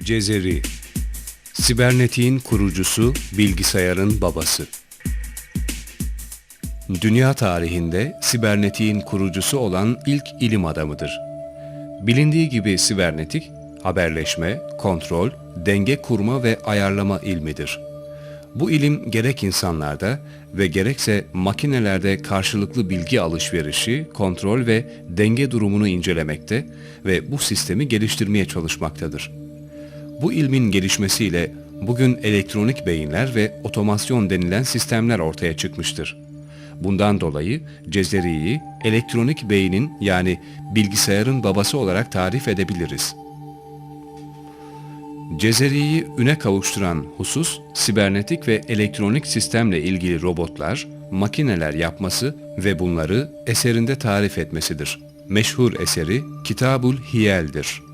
Cezeri Sibernetiğin kurucusu, bilgisayarın babası. Dünya tarihinde sibernetiğin kurucusu olan ilk ilim adamıdır. Bilindiği gibi sibernetik, haberleşme, kontrol, denge kurma ve ayarlama ilmidir. Bu ilim gerek insanlarda ve gerekse makinelerde karşılıklı bilgi alışverişi, kontrol ve denge durumunu incelemekte ve bu sistemi geliştirmeye çalışmaktadır. Bu ilmin gelişmesiyle bugün elektronik beyinler ve otomasyon denilen sistemler ortaya çıkmıştır. Bundan dolayı Cezeri'yi elektronik beynin yani bilgisayarın babası olarak tarif edebiliriz. Cezeri'yi üne kavuşturan husus, sibernetik ve elektronik sistemle ilgili robotlar, makineler yapması ve bunları eserinde tarif etmesidir. Meşhur eseri Kitabul Hiyel'dir.